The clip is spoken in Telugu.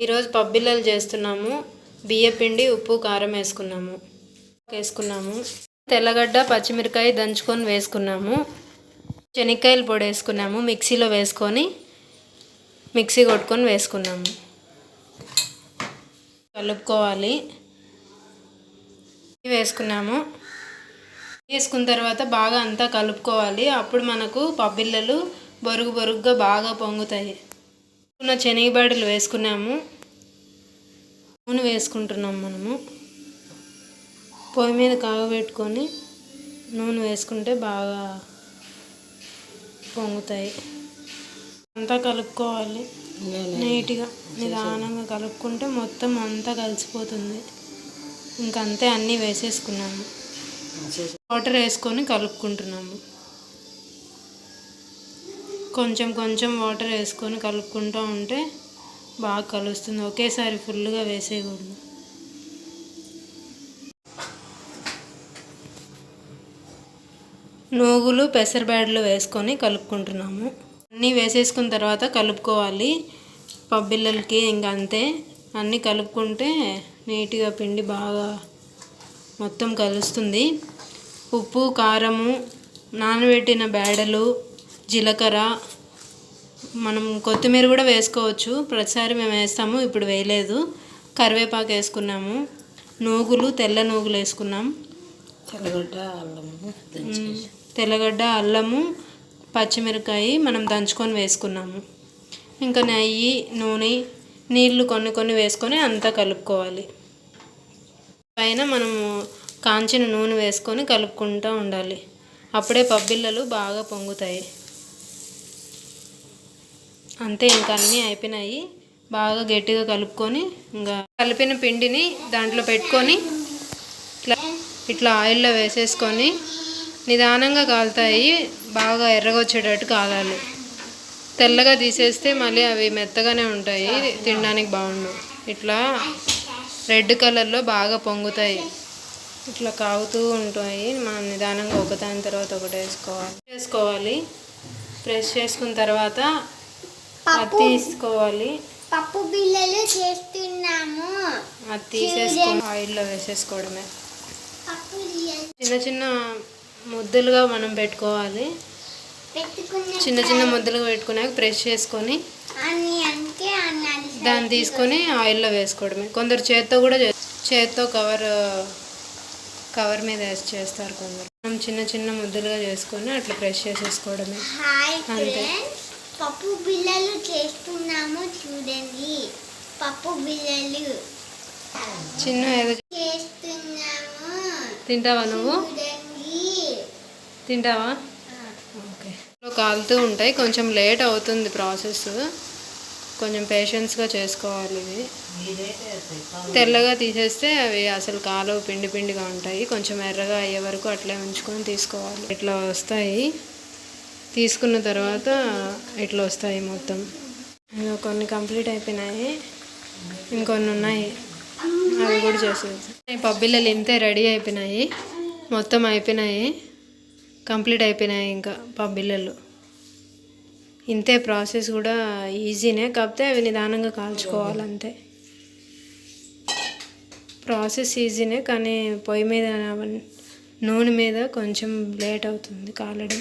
ఈరోజు పబ్బిల్లలు చేస్తున్నాము బియ్యపిండి ఉప్పు కారం వేసుకున్నాము. వేసుకున్నాము. తెల్లగడ్డ పచ్చిమిరకాయ దంచుకొని వేసుకున్నాము. శనక్కాయల పొడి వేసుకున్నాము మిక్సీలో వేసుకొని మిక్సీ కొట్టుకొని వేసుకున్నాము. కలుపుకోవాలి. వేసుకున్నాము. వేసుకున్న తర్వాత బాగా అంతా కలుపుకోవాలి. అప్పుడు మనకు పబ్బిళ్ళలు బొరుగు బొరుగుగా బాగా పొంగుతాయి. ఉన్న శనగబడలు వేసుకున్నాము. నూనె వేసుకుంటున్నాం మనము. పొయ్యి మీద కాగబెట్టుకొని నూనె వేసుకుంటే బాగా పొంగుతాయి. అంతా కలుపుకోవాలి. నీట్గా నిదానంగా కలుపుకుంటే మొత్తం అంతా కలిసిపోతుంది. ఇంకంతే అన్నీ వేసేసుకున్నాము. వాటర్ వేసుకొని కలుపుకుంటున్నాము. కొంచెం కొంచెం వాటర్ వేసుకొని కలుపుకుంటూ ఉంటే బాగా కలుస్తుంది. ఒకేసారి ఫుల్గా వేసేయకూడదు. నూగులు పెసరబ్యాడ్లు వేసుకొని కలుపుకుంటున్నాము. అన్నీ వేసేసుకున్న తర్వాత కలుపుకోవాలి. పబ్బిళ్ళకి ఇంకా అంతే. అన్నీ కలుపుకుంటే నీట్గా పిండి బాగా మొత్తం కలుస్తుంది. ఉప్పు కారము నానబెట్టిన బేడలు జీలకర్ర మనం కొత్తిమీర కూడా వేసుకోవచ్చు. ప్రతిసారి మేము వేస్తాము ఇప్పుడు వేయలేదు. కరివేపాకు వేసుకున్నాము. నూగులు తెల్ల నూగులు వేసుకున్నాం. తెల్లగడ్డ అల్లము తెల్లగడ్డ అల్లము పచ్చిమిరకాయ మనం దంచుకొని వేసుకున్నాము. ఇంకా నెయ్యి నూనె నీళ్ళు కొన్ని కొన్ని వేసుకొని అంతా కలుపుకోవాలి. పైన మనము కాంచిన నూనె వేసుకొని కలుపుకుంటూ ఉండాలి. అప్పుడే పబ్బిళ్ళలు బాగా పొంగుతాయి. అంతే ఇంకా అన్నీ అయిపోయినాయి. బాగా గట్టిగా కలుపుకొని ఇంకా కలిపిన పిండిని దాంట్లో పెట్టుకొని ఇట్లా ఇట్లా ఆయిల్లో వేసేసుకొని నిదానంగా కాలుతాయి. బాగా ఎర్రగా వచ్చేటట్టు కాలాలి. తెల్లగా తీసేస్తే మళ్ళీ అవి మెత్తగానే ఉంటాయి. తినడానికి బాగుండు. ఇట్లా రెడ్ కలర్లో బాగా పొంగుతాయి. ఇట్లా కాగుతూ ఉంటాయి. మనం నిదానంగా ఒకదాని తర్వాత ఒకటి వేసుకోవాలి. వేసుకోవాలి. ప్రెస్ చేసుకున్న తర్వాత అది తీసుకోవాలి. పప్పు బిళ్ళలు చేస్తున్నాము. అది తీసేసుకొని ఆయిల్లో వేసేసుకోవడమే. చిన్న చిన్న ముద్దలుగా మనం పెట్టుకోవాలి. చిన్న చిన్న ముద్దలుగా పెట్టుకున్నాక ప్రెస్ చేసుకొని దాన్ని తీసుకొని ఆయిల్లో వేసుకోవడమే. కొందరు చేత్తో కూడా చేత్తో కవర్ కవర్ మీద వేసి చేస్తారు కొందరు. మనం చిన్న చిన్న ముద్దలుగా చేసుకొని అట్లా ప్రెస్ చేసేసుకోవడమే. అంతే. పప్పు బిళ్ళలు చేస్తున్నాము చూడండి. పప్పు బిళ్ళలు. చిన్న చేస్తున్నాము. తింటావా నువ్వు? తింటావా? ఓకే. కాలుతూ ఉంటాయి. కొంచెం లేట్ అవుతుంది ప్రాసెస్. కొంచెం పేషెన్స్గా చేసుకోవాలి ఇవి తెల్లగా తీసేస్తే అవి అసలు కాలువ పిండి పిండిగా ఉంటాయి. కొంచెం ఎర్రగా అయ్యే వరకు అట్లే ఉంచుకొని తీసుకోవాలి. ఇట్లా వస్తాయి. తీసుకున్న తర్వాత ఇట్లా వస్తాయి మొత్తం? ఇంకా కొన్ని కంప్లీట్ అయిపోయినాయి. ఇంకొన్ని ఉన్నాయి. అవి కూడా చేసేది పబ్బిళ్ళలు ఇంతే రెడీ అయిపోయినాయి. మొత్తం అయిపోయినాయి. కంప్లీట్ అయిపోయినాయి ఇంకా పబ్బిళ్ళలు. ఇంతే ప్రాసెస్ కూడా ఈజీనే. కాకపోతే అవి నిదానంగా కాల్చుకోవాలి అంతే ప్రాసెస్ ఈజీనే కానీ పొయ్యి మీద నూనె మీద కొంచెం లేట్ అవుతుంది కాలడం.